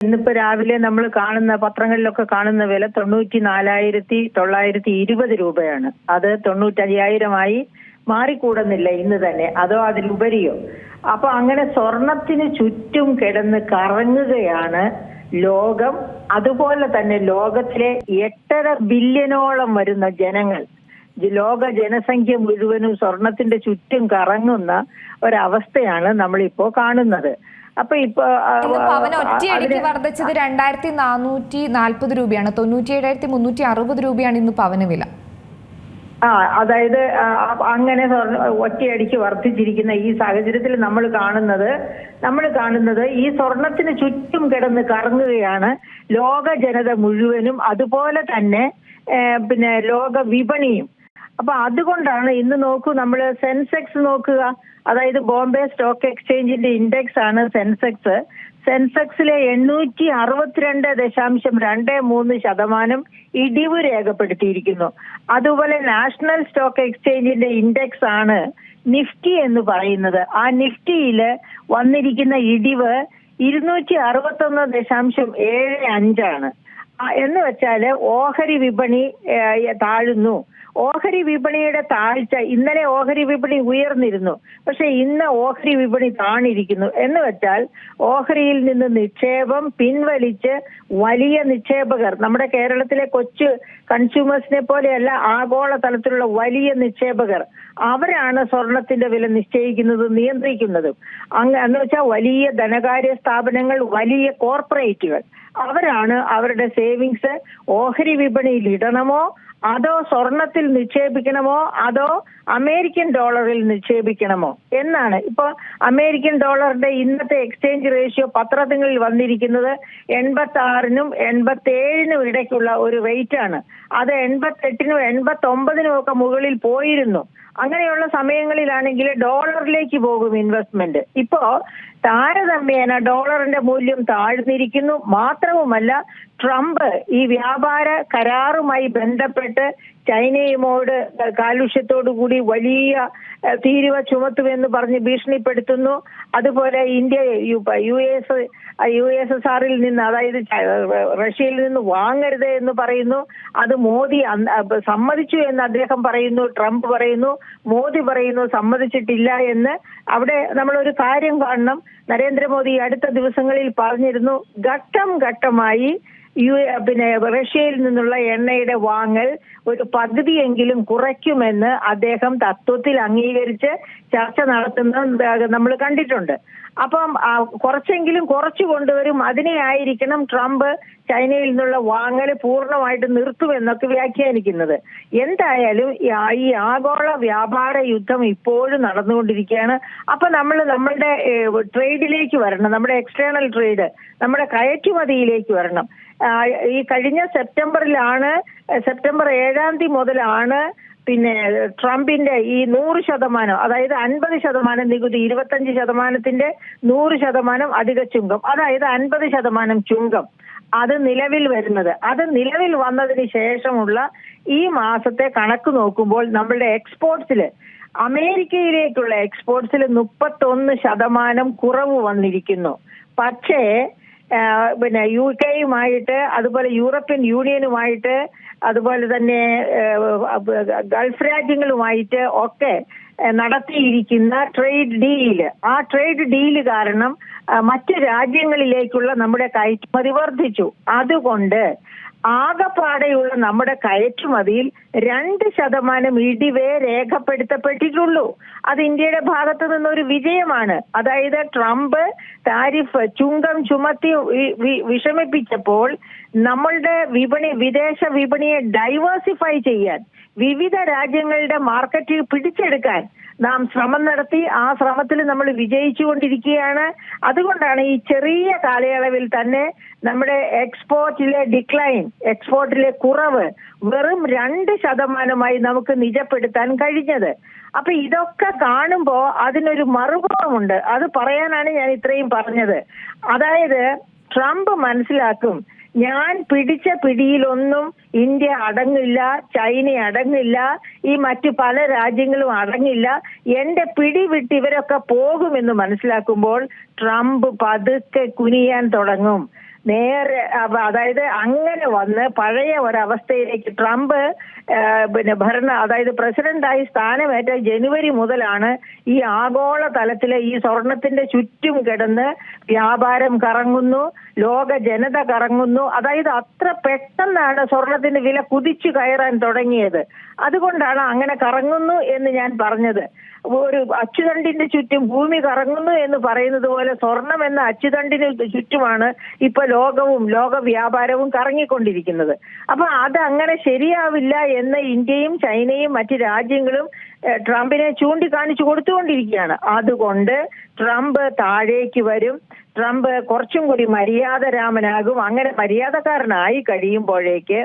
ഇന്നിപ്പോ രാവിലെ നമ്മൾ കാണുന്ന പത്രങ്ങളിലൊക്കെ കാണുന്ന വില തൊണ്ണൂറ്റി നാലായിരത്തി തൊള്ളായിരത്തി ഇരുപത് രൂപയാണ്. അത് തൊണ്ണൂറ്റയ്യായിരമായി മാറിക്കൂടുന്നില്ല ഇന്ന് തന്നെ. അതോ അതിലുപരിയോ? അപ്പൊ അങ്ങനെ സ്വർണത്തിന് ചുറ്റും കിടന്ന് കറങ്ങുകയാണ് ലോകം. അതുപോലെ തന്നെ ലോകത്തിലെ എട്ടര ബില്യനോളം വരുന്ന ജനങ്ങൾ ലോക ജനസംഖ്യ മുഴുവനും സ്വർണത്തിന്റെ ചുറ്റും കറങ്ങുന്ന ഒരവസ്ഥയാണ് നമ്മളിപ്പോ കാണുന്നത്. അപ്പൊ ഇപ്പൊ പവന പവൻ ഒറ്റയടിക്ക് വർദ്ധിച്ചത് രണ്ടായിരത്തി നാനൂറ്റി നാൽപ്പത് രൂപയാണ്. തൊണ്ണൂറ്റി ഏഴായിരത്തി മുന്നൂറ്റി അറുപത് രൂപയാണ് ഇന്ന് പവന് വില. ആ അതായത് അങ്ങനെ ഒറ്റയടിക്ക് വർദ്ധിച്ചിരിക്കുന്ന ഈ സാഹചര്യത്തിൽ നമ്മൾ കാണുന്നത് നമ്മൾ കാണുന്നത് ഈ സ്വർണത്തിന് ചുറ്റും കിടന്ന് കറങ്ങുകയാണ് ലോക ജനത മുഴുവനും. അതുപോലെ തന്നെ പിന്നെ ലോക വിപണിയും അപ്പൊ അതുകൊണ്ടാണ് ഇന്ന് നോക്കൂ നമ്മൾ സെൻസെക്സ് നോക്കുക. അതായത് ബോംബെ സ്റ്റോക്ക് എക്സ്ചേഞ്ചിന്റെ ഇൻഡെക്സ് ആണ് സെൻസെക്സ്. സെൻസെക്സിലെ എണ്ണൂറ്റി അറുപത്തിരണ്ട് ദശാംശം രണ്ട് മൂന്ന് ശതമാനം ഇടിവ് രേഖപ്പെടുത്തിയിരിക്കുന്നു. അതുപോലെ നാഷണൽ സ്റ്റോക്ക് എക്സ്ചേഞ്ചിന്റെ ഇൻഡെക്സ് ആണ് നിഫ്റ്റി എന്ന് പറയുന്നത്. ആ നിഫ്റ്റിയിൽ വന്നിരിക്കുന്ന ഇടിവ് ഇരുന്നൂറ്റി അറുപത്തൊന്ന് ദശാംശം ഏഴ് അഞ്ചാണ്. എന്ന് വെച്ചാൽ ഓഹരി വിപണി താഴുന്നു. ഓഹരി വിപണിയുടെ താഴ്ച ഇന്നലെ ഓഹരി വിപണി ഉയർന്നിരുന്നു. പക്ഷെ ഇന്ന് ഓഹരി വിപണി താണിരിക്കുന്നു. എന്ന് വെച്ചാൽ ഓഹരിയിൽ നിന്ന് നിക്ഷേപം പിൻവലിച്ച് വലിയ നിക്ഷേപകർ നമ്മുടെ കേരളത്തിലെ കൊച്ചു കൺസ്യൂമേഴ്സിനെ പോലെയല്ല ആഗോള തലത്തിലുള്ള വലിയ നിക്ഷേപകർ അവരാണ് സ്വർണത്തിന്റെ വില നിശ്ചയിക്കുന്നതും നിയന്ത്രിക്കുന്നതും. അങ്ങ് എന്ന് വെച്ചാൽ വലിയ ധനകാര്യ സ്ഥാപനങ്ങൾ വലിയ കോർപ്പറേറ്റുകൾ. അവരാണ് അവരുടെ സേവിങ്സ് ഓഹരി വിപണിയിൽ ഇടണമോ? അതോ സ്വർണത്തിൽ നിക്ഷേപിക്കണമോ? അതോ അമേരിക്കൻ ഡോളറിൽ നിക്ഷേപിക്കണമോ? എന്നാണ് ഇപ്പൊ അമേരിക്കൻ ഡോളറിന്റെ ഇന്നത്തെ എക്സ്ചേഞ്ച് റേഷ്യോ പത്രങ്ങളിൽ വന്നിരിക്കുന്നത് എൺപത്തി ആറിനും എൺപത്തി ഏഴിനും ഇടയ്ക്കുള്ള ഒരു റേറ്റ് ആണ്. അത് എൺപത്തെട്ടിനും എൺപത്തി ഒമ്പതിനും ഒക്കെ മുകളിൽ പോയിരുന്നു. അങ്ങനെയുള്ള സമയങ്ങളിലാണെങ്കിൽ ഡോളറിലേക്ക് പോകും ഇൻവെസ്റ്റ്മെന്റ് ഇപ്പോ താരതമ്യേന ഡോളറിന്റെ മൂല്യം താഴ്ന്നിരിക്കുന്നു. മാത്രവുമല്ല ട്രംപ് ഈ വ്യാപാര കരാറുമായി ബന്ധപ്പെട്ട് ചൈനയുമോട് കാലുഷ്യത്തോടു കൂടി വലിയ തീരുവ ചുമത്തുമെന്ന് പറഞ്ഞ് ഭീഷണിപ്പെടുത്തുന്നു. അതുപോലെ India U S U S S ആറിൽ നിന്ന് അതായത് റഷ്യയിൽ നിന്ന് വാങ്ങരുത് എന്ന് പറയുന്നു. അത് മോദി സമ്മതിച്ചു എന്ന് അദ്ദേഹം പറയുന്നു ട്രംപ് പറയുന്നു മോദി പറയുന്നു സമ്മതിച്ചിട്ടില്ല എന്ന് അവിടെ നമ്മൾ ഒരു കാര്യം കാണണം. നരേന്ദ്രമോദി അടുത്ത ദിവസങ്ങളിൽ പറഞ്ഞിരുന്നു ഘട്ടം ഘട്ടമായി യു പിന്നെ റഷ്യയിൽ നിന്നുള്ള എണ്ണയുടെ വാങ്ങൽ ഒരു പകുതിയെങ്കിലും കുറയ്ക്കുമെന്ന് അദ്ദേഹം തത്വത്തിൽ അംഗീകരിച്ച് ചർച്ച നടത്തുന്നത് നമ്മൾ കണ്ടിട്ടുണ്ട്. അപ്പം കുറച്ചെങ്കിലും കുറച്ചു കൊണ്ടുവരും. അതിനെ ആയിരിക്കണം ട്രംപ് ചൈനയിൽ നിന്നുള്ള വാങ്ങൽ പൂർണമായിട്ട് നിർത്തുമെന്നൊക്കെ വ്യാഖ്യാനിക്കുന്നത്. എന്തായാലും ഈ ആഗോള വ്യാപാര യുദ്ധം ഇപ്പോഴും നടന്നുകൊണ്ടിരിക്കുകയാണ്. അപ്പൊ നമ്മൾ നമ്മളുടെ ട്രേഡിലേക്ക് വരണം. നമ്മുടെ എക്സ്റ്റേണൽ ട്രേഡ് നമ്മുടെ കയറ്റുമതിയിലേക്ക് വരണം. ഈ കഴിഞ്ഞ സെപ്റ്റംബറിലാണ് സെപ്റ്റംബർ ഏഴാം തീയതി മുതലാണ് പിന്നെ ട്രംപിന്റെ ഈ നൂറ് ശതമാനം അതായത് അൻപത് ശതമാനം നികുതി ഇരുപത്തഞ്ച് ശതമാനത്തിന്റെ നൂറ് ശതമാനം അധിക ചുങ്കം. അതായത് അൻപത് ശതമാനം ചുങ്കം. അത് നിലവിൽ വരുന്നത്. അത് നിലവിൽ വന്നതിന് ശേഷമുള്ള ഈ മാസത്തെ കണക്ക് നോക്കുമ്പോൾ നമ്മളുടെ എക്സ്പോർട്സിൽ അമേരിക്കയിലേക്കുള്ള എക്സ്പോർട്സിൽ മുപ്പത്തൊന്ന് ശതമാനം കുറവ് വന്നിരിക്കുന്നു. പക്ഷേ പിന്നെ യു കെയുമായിട്ട് അതുപോലെ യൂറോപ്യൻ യൂണിയനുമായിട്ട് അതുപോലെ തന്നെ ഗൾഫ് രാജ്യങ്ങളുമായിട്ട് ഒക്കെ നടത്തിയിരിക്കുന്ന ട്രേഡ് ഡീൽ. ആ ട്രേഡ് ഡീൽ കാരണം മറ്റു രാജ്യങ്ങളിലേക്കുള്ള നമ്മുടെ കയറ്റുമതി വർദ്ധിച്ചു. അതുകൊണ്ട് ആകപ്പാടെയുള്ള നമ്മുടെ കയറ്റുമതിയിൽ രണ്ട് ശതമാനം ഇടിവേ രേഖപ്പെടുത്തപ്പെട്ടിട്ടുള്ളൂ. അത് ഇന്ത്യയുടെ ഭാഗത്തു നിന്നൊരു വിജയമാണ്. അതായത് ട്രംപ് താരിഫ് ചുങ്കം ചുമത്തി വിഷമിപ്പിച്ചപ്പോൾ നമ്മളുടെ വിപണി വിദേശ വിപണിയെ ഡൈവേഴ്സിഫൈ ചെയ്യാൻ വിവിധ രാജ്യങ്ങളുടെ മാർക്കറ്റ് പിടിച്ചെടുക്കാൻ നാം ശ്രമം നടത്തി. ആ ശ്രമത്തിൽ നമ്മൾ വിജയിച്ചുകൊണ്ടിരിക്കുകയാണ്. അതുകൊണ്ടാണ് ഈ ചെറിയ കാലയളവിൽ തന്നെ നമ്മുടെ എക്സ്പോർട്ടിലെ ഡിക്ലൈൻ എക്സ്പോർട്ടിലെ കുറവ് വെറും രണ്ട് ശതമാനമായി നമുക്ക് നിജപ്പെടുത്താൻ കഴിഞ്ഞത്. അപ്പൊ ഇതൊക്കെ കാണുമ്പോ അതിനൊരു മറുഭാവമുണ്ട്. അത് പറയാനാണ് ഞാൻ ഇത്രയും പറഞ്ഞത്. അതായത് ട്രംപ് മനസ്സിലാക്കും ഞാൻ പിടിച്ച പിടിയിലൊന്നും ഇന്ത്യ അടങ്ങില്ല ചൈന അടങ്ങില്ല ഈ മറ്റു പല രാജ്യങ്ങളും അടങ്ങില്ല. എന്റെ പിടി വിട്ട് ഇവരൊക്കെ പോകുമെന്ന് മനസ്സിലാക്കുമ്പോൾ ട്രംപ് പതുക്കെ കുനിയാൻ തുടങ്ങും. നേരെ അതായത് അങ്ങനെ വന്ന് പഴയ ഒരവസ്ഥയിലേക്ക് ട്രംപ് പിന്നെ ഭരണ അതായത് പ്രസിഡന്റായി സ്ഥാനമേറ്റ ജനുവരി മുതലാണ് ഈ ആഗോള തലത്തിലെ ഈ സ്വർണത്തിന്റെ ചുറ്റും കിടന്ന് വ്യാപാരം കറങ്ങുന്നു ലോക ജനത കറങ്ങുന്നു. അതായത് അത്ര പെട്ടെന്നാണ് സ്വർണത്തിന്റെ വില കുതിച്ചു കയറാൻ തുടങ്ങിയത്. അതുകൊണ്ടാണ് അങ്ങനെ കറങ്ങുന്നു എന്ന് ഞാൻ പറഞ്ഞത്. ഒരു അച്ചുതണ്ടിന്റെ ചുറ്റും ഭൂമി കറങ്ങുന്നു എന്ന് പറയുന്നത് പോലെ സ്വർണം എന്ന അച്ചുതണ്ടിന് ചുറ്റുമാണ് ഇപ്പൊ ലോകവും ലോക വ്യാപാരവും കറങ്ങിക്കൊണ്ടിരിക്കുന്നത്. അപ്പൊ അത് അങ്ങനെ ശരിയാവില്ല എന്ന് ഇന്ത്യയും ചൈനയും മറ്റ് രാജ്യങ്ങളും ട്രംപിനെ ചൂണ്ടിക്കാണിച്ചു കൊടുത്തുകൊണ്ടിരിക്കുകയാണ്. അതുകൊണ്ട് ട്രംപ് താഴേക്ക് വരും. ട്രംപ് കുറച്ചും കൂടി മര്യാദരാമനാകും. അങ്ങനെ മര്യാദക്കാരനായി കഴിയുമ്പോഴേക്ക്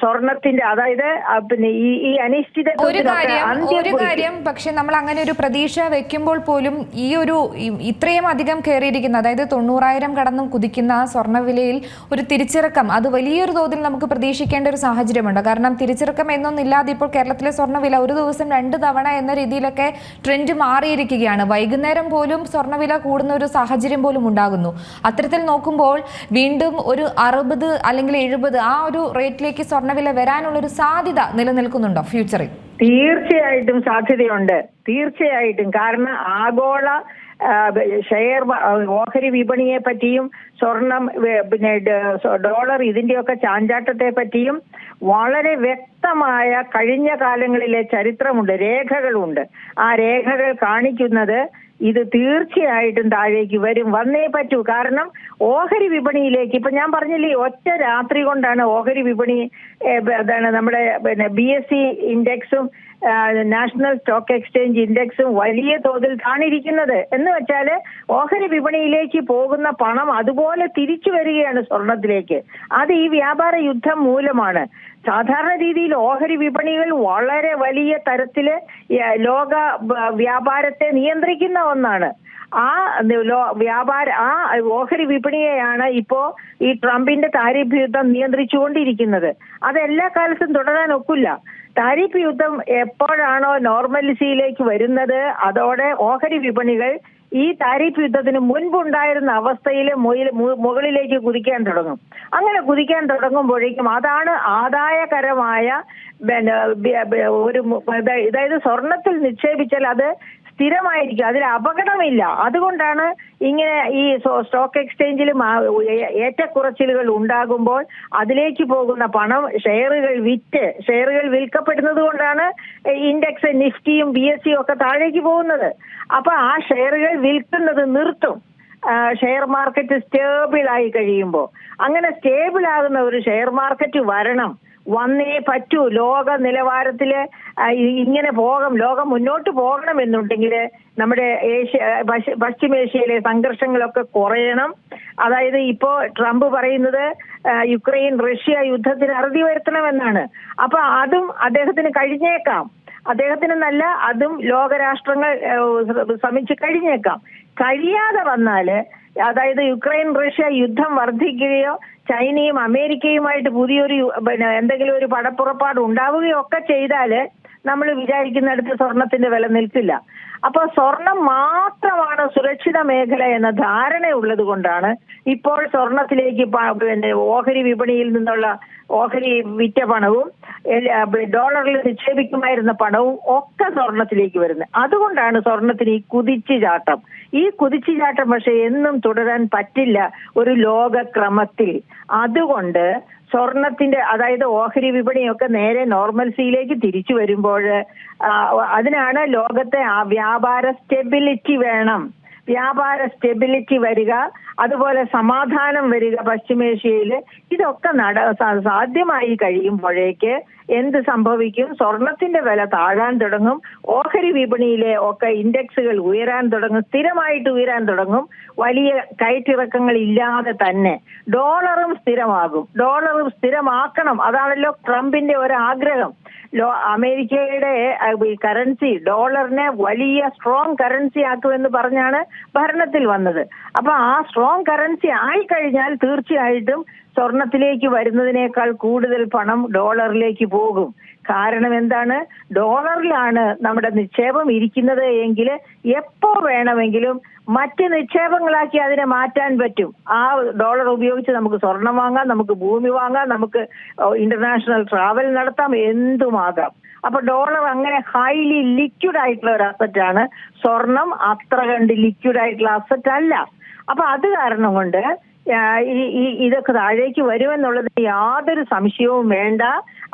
സ്വർണത്തിന്റെ അതായത് പിന്നെ ഈ ഈ അനിശ്ചിത ഒരു കാര്യം ഒരു കാര്യം പക്ഷെ നമ്മൾ അങ്ങനെ ഒരു പ്രതീക്ഷ വെക്കുമ്പോൾ പോലും ഈ ഒരു ഇത്രയും അധികം കയറിയിരിക്കുന്ന അതായത് തൊണ്ണൂറായിരം കടന്നും കുതിക്കുന്ന ആ സ്വർണവിലയിൽ ഒരു തിരിച്ചിറക്കം അത് വലിയൊരു തോതിൽ നമുക്ക് പ്രതീക്ഷിക്കേണ്ട ഒരു സാഹചര്യമുണ്ട്. കാരണം തിരിച്ചിറക്കം എന്നൊന്നില്ലാതെ ഇപ്പോൾ കേരളത്തിലെ സ്വർണവില ഒരു ദിവസം രണ്ട് തവണ എന്ന രീതിയിലൊക്കെ ട്രെൻഡ് മാറിയിരിക്കുകയാണ്. വൈകുന്നേരം പോലും സ്വർണവില കൂടുന്ന ഒരു സാഹചര്യം പോലും ഉണ്ടാകുന്നു. അത്തരത്തിൽ നോക്കുമ്പോൾ വീണ്ടും ഒരു അറുപത് അല്ലെങ്കിൽ എഴുപത് ആ ഒരു റേറ്റിലേക്ക് സ്വർണവില വരാനുള്ള ഒരു സാധ്യത നിലനിൽക്കുന്നുണ്ടോ ഫ്യൂച്ചറിൽ? തീർച്ചയായിട്ടും സാധ്യതയുണ്ട്. തീർച്ചയായിട്ടും. കാരണം ആഗോള ഷെയർ ഓഹരി വിപണിയെ പറ്റിയും സ്വർണം പിന്നെ ഡോളർ ഇതിന്റെയൊക്കെ ചാഞ്ചാട്ടത്തെ പറ്റിയും വളരെ വ്യക്തമായ കഴിഞ്ഞ കാലങ്ങളിലെ ചരിത്രമുണ്ട് രേഖകളുണ്ട്. ആ രേഖകൾ കാണിക്കുന്നത് ഇത് തീർച്ചയായിട്ടും താഴേക്ക് വരും. വന്നേ പറ്റൂ. കാരണം ഓഹരി വിപണിയിലേക്ക് ഇപ്പൊ ഞാൻ പറഞ്ഞില്ലേ ഒറ്റ രാത്രി കൊണ്ടാണ് ഓഹരി വിപണി അതാണ് നമ്മുടെ പിന്നെ ബി എസ് സി ഇൻഡെക്സും നാഷണൽ സ്റ്റോക്ക് എക്സ്ചേഞ്ച് ഇൻഡെക്സും വലിയ തോതിൽ താണിരിക്കുന്നത് എന്ന് വെച്ചാൽ ഓഹരി വിപണിയിലേക്ക് പോകുന്ന പണം അതുപോലെ തിരിച്ചു വരികയാണ് സ്വർണത്തിലേക്ക്. അത് ഈ വ്യാപാര യുദ്ധം മൂലമാണ്. സാധാരണ രീതിയിൽ ഓഹരി വിപണികൾ വളരെ വലിയ തരത്തിൽ ലോക വ്യാപാരത്തെ നിയന്ത്രിക്കുന്ന ഒന്നാണ്. ആ വ്യാപാര ആ ഓഹരി വിപണിയെയാണ് ഇപ്പോ ഈ ട്രംപിന്റെ താരിഫ് യുദ്ധം നിയന്ത്രിച്ചുകൊണ്ടിരിക്കുന്നത്. അത് എല്ലാ കാലത്തും തുടരാൻ ഒക്കില്ല. താരിഫ് യുദ്ധം എപ്പോഴാണോ നോർമലിസിയിലേക്ക് വരുന്നത് അതോടെ ഓഹരി വിപണികൾ ഈ താരിഫ് യുദ്ധത്തിന് മുൻപുണ്ടായിരുന്ന അവസ്ഥയിൽ മുകളിലേക്ക് കുതിക്കാൻ തുടങ്ങും. അങ്ങനെ കുതിക്കാൻ തുടങ്ങുമ്പോഴേക്കും അതാണ് ആദായകരമായ ഒരു അതായത് സ്വർണത്തിൽ നിക്ഷേപിച്ചാൽ അത് സ്ഥിരമായിരിക്കും. അതിൽ അപകടമില്ല. അതുകൊണ്ടാണ് ഇങ്ങനെ ഈ സ്റ്റോക്ക് എക്സ്ചേഞ്ചിൽ മാ- ഏറ്റക്കുറച്ചിലുകൾ ഉണ്ടാകുമ്പോൾ അതിലേക്ക് പോകുന്ന പണം ഷെയറുകൾ വിറ്റ് ഷെയറുകൾ വിൽക്കപ്പെടുന്നത് കൊണ്ടാണ് ഇൻഡെക്സ് നിഫ്റ്റിയും ബി എസ് സിയും ഒക്കെ താഴേക്ക് പോകുന്നത്. അപ്പൊ ആ ഷെയറുകൾ വിൽക്കുന്നത് നിർത്തും. ഷെയർ മാർക്കറ്റ് സ്റ്റേബിൾ ആയി കഴിയുമ്പോൾ. അങ്ങനെ സ്റ്റേബിൾ ആകുന്ന ഒരു ഷെയർ മാർക്കറ്റ് വരണം. വന്നേ പറ്റൂ. ലോക നിലവാരത്തിൽ ഇങ്ങനെ പോകാം ലോകം മുന്നോട്ട് പോകണം എന്നുണ്ടെങ്കിൽ നമ്മുടെ ഏഷ്യ പശ്ചിമേഷ്യയിലെ സംഘർഷങ്ങളൊക്കെ കുറയണം. അതായത് ഇപ്പോ ട്രംപ് പറയുന്നത് യുക്രൈൻ റഷ്യ യുദ്ധത്തിന് അറുതി വരുത്തണമെന്നാണ്. അപ്പൊ അതും അദ്ദേഹത്തിന് കഴിഞ്ഞേക്കാം. അദ്ദേഹത്തിന് നല്ല അതും ലോകരാഷ്ട്രങ്ങൾ ശ്രമിച്ചു കഴിഞ്ഞേക്കാം. കഴിയാതെ വന്നാൽ അതായത് യുക്രൈൻ റഷ്യ യുദ്ധം വർദ്ധിക്കുകയോ ചൈനയും അമേരിക്കയുമായിട്ട് പുതിയൊരു പിന്നെ എന്തെങ്കിലും ഒരു പടപ്പുറപ്പാട് ഉണ്ടാവുകയോ ഒക്കെ ചെയ്താൽ നമ്മൾ വിചാരിക്കുന്നിടത്ത് സ്വർണത്തിന്റെ വില നിൽക്കില്ല. അപ്പൊ സ്വർണം മാത്രമാണ് സുരക്ഷിത മേഖല എന്ന ധാരണയുള്ളത് കൊണ്ടാണ് ഇപ്പോൾ സ്വർണത്തിലേക്ക് പിന്നെ ഓഹരി വിപണിയിൽ നിന്നുള്ള ഓഹരി വിറ്റ പണവും ഡോളറിൽ നിക്ഷേപിക്കുമായിരുന്ന പണവും ഒക്കെ സ്വർണത്തിലേക്ക് വരുന്നത്. അതുകൊണ്ടാണ് സ്വർണത്തിന് ഈ കുതിച്ചു ചാട്ടം. ഈ കുതിച്ചു ചാട്ടം പക്ഷെ എന്നും തുടരാൻ പറ്റില്ല ഒരു ലോകക്രമത്തിൽ. അതുകൊണ്ട് സ്വർണത്തിന്റെ അതായത് ഓഹരി വിപണിയൊക്കെ നേരെ നോർമൽസിയിലേക്ക് തിരിച്ചു വരുമ്പോൾ അതിനാണ് ലോകത്തെ ആ വ്യാപാര സ്റ്റെബിലിറ്റി വേണം. വ്യാപാര സ്റ്റെബിലിറ്റി വരിക അതുപോലെ സമാധാനം വരിക പശ്ചിമേഷ്യയിൽ ഇതൊക്കെ നട സാധ്യമായി കഴിയുമ്പോഴേക്ക് എന്ത് സംഭവിക്കും? സ്വർണത്തിന്റെ വില താഴാൻ തുടങ്ങും. ഓഹരി വിപണിയിലെ ഒക്കെ ഇൻഡെക്സുകൾ ഉയരാൻ തുടങ്ങും. സ്ഥിരമായിട്ട് ഉയരാൻ തുടങ്ങും. വലിയ കയറ്റിറക്കങ്ങൾ ഇല്ലാതെ തന്നെ ഡോളറും സ്ഥിരമാകും. ഡോളറും സ്ഥിരമാക്കണം. അതാണല്ലോ ട്രംപിന്റെ ഒരു ആഗ്രഹം ലോ അമേരിക്കയുടെ കറൻസി ഡോളറിനെ വലിയ സ്ട്രോങ് കറൻസി ആക്കുമെന്ന് പറഞ്ഞാണ് ഭരണത്തിൽ വന്നത്. അപ്പൊ ആ സ്ട്രോങ് കറൻസി ആയിക്കഴിഞ്ഞാൽ തീർച്ചയായിട്ടും സ്വർണത്തിലേക്ക് വരുന്നതിനേക്കാൾ കൂടുതൽ പണം ഡോളറിലേക്ക് പോകും. കാരണം എന്താണ്? ഡോളറിലാണ് നമ്മുടെ നിക്ഷേപം ഇരിക്കുന്നത് എങ്കിൽ എപ്പോ വേണമെങ്കിലും മറ്റ് നിക്ഷേപങ്ങളാക്കി അതിനെ മാറ്റാൻ പറ്റും. ആ ഡോളർ ഉപയോഗിച്ച് നമുക്ക് സ്വർണം വാങ്ങാം നമുക്ക് ഭൂമി വാങ്ങാം നമുക്ക് ഇന്റർനാഷണൽ ട്രാവൽ നടത്താം എന്തുമാകാം. അപ്പൊ ഡോളർ അങ്ങനെ ഹൈലി ലിക്വിഡ് ആയിട്ടുള്ള ഒരു അസറ്റ് ആണ്. സ്വർണം അത്ര കണ്ട് ലിക്വിഡ് ആയിട്ടുള്ള അസറ്റ് അല്ല. അപ്പൊ അത് കാരണം കൊണ്ട് ഈ ഇതൊക്കെ താഴേക്ക് വരുമെന്നുള്ളത് യാതൊരു സംശയവും വേണ്ട.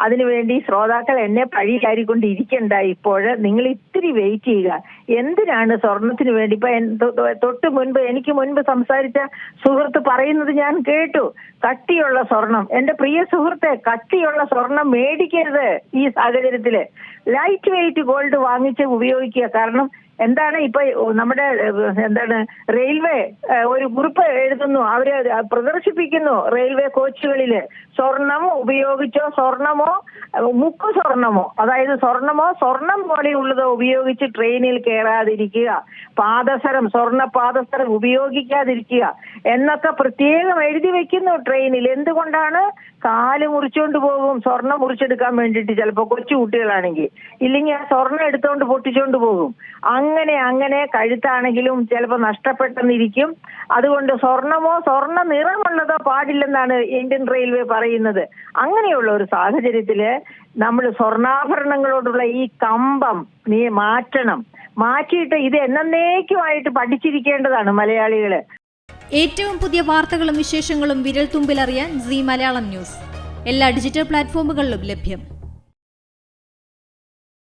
അതിനുവേണ്ടി ശ്രോതാക്കൾ എന്നെ പഴികാരിക്കൊണ്ടിരിക്കണ്ട ഇപ്പോൾ. നിങ്ങൾ ഇത്തിരി വെയിറ്റ് ചെയ്യുക. എന്തിനാണ് സ്വർണത്തിന് വേണ്ടി? ഇപ്പൊ തൊട്ട് മുൻപ് എനിക്ക് മുൻപ് സംസാരിച്ച സുഹൃത്ത് പറയുന്നത് ഞാൻ കേട്ടു. കട്ടിയുള്ള സ്വർണം. എന്റെ പ്രിയ സുഹൃത്തെ കട്ടിയുള്ള സ്വർണം മേടിക്കരുത് ഈ സാഹചര്യത്തിൽ. ലൈറ്റ് വെയിറ്റ് ഗോൾഡ് വാങ്ങിച്ച് ഉപയോഗിക്കുക. കാരണം എന്താണ് ഇപ്പൊ നമ്മുടെ എന്താണ് റെയിൽവേ ഒരു കുറിപ്പ് എഴുതുന്നു. അവർ പ്രദർശിപ്പിക്കുന്നു റെയിൽവേ കോച്ചുകളിൽ. സ്വർണം ഉപയോഗിച്ചോ സ്വർണമോ മുക്ക് സ്വർണമോ അതായത് സ്വർണമോ സ്വർണം പോലെയുള്ളതോ ഉപയോഗിച്ച് ട്രെയിനിൽ കയറാതിരിക്കുക. പാദസരം സ്വർണ പാദസരം ഉപയോഗിക്കാതിരിക്കുക. എന്നൊക്കെ പ്രത്യേകം എഴുതി വെക്കുന്നു ട്രെയിനിൽ. എന്തുകൊണ്ടാണ്? കാൽ മുറിച്ചുകൊണ്ട് പോകും സ്വർണം മുറിച്ചെടുക്കാൻ വേണ്ടിയിട്ട്. ചിലപ്പോൾ കൊച്ചു കുട്ടികളാണെങ്കിൽ ഇല്ലെങ്കിൽ ആ സ്വർണം എടുത്തുകൊണ്ട് പൊട്ടിച്ചുകൊണ്ട് പോകും. അങ്ങനെ അങ്ങനെ കഴുത്താണെങ്കിലും ചിലപ്പോൾ നഷ്ടപ്പെട്ടെന്നിരിക്കും. അതുകൊണ്ട് സ്വർണമോ സ്വർണ നിറമുള്ളതോ പാടില്ലെന്നാണ് ഇന്ത്യൻ റെയിൽവേ പറയുന്നത്. അങ്ങനെയുള്ള ഒരു സാഹചര്യത്തിൽ നമ്മൾ സ്വർണാഭരണങ്ങളോടുള്ള ഈ കമ്പം നീ മാറ്റണം. മാറ്റിയിട്ട് ഇത് എന്നേക്കുമായിട്ട് പഠിച്ചിരിക്കേണ്ടതാണ് മലയാളികൾ. ഏറ്റവും പുതിയ വാർത്തകളും വിശേഷങ്ങളും വിരൽ തുമ്പിലറിയാൻ സി മലയാളം ന്യൂസ്. എല്ലാ ഡിജിറ്റൽ പ്ലാറ്റ്ഫോമുകളിലും ലഭ്യം.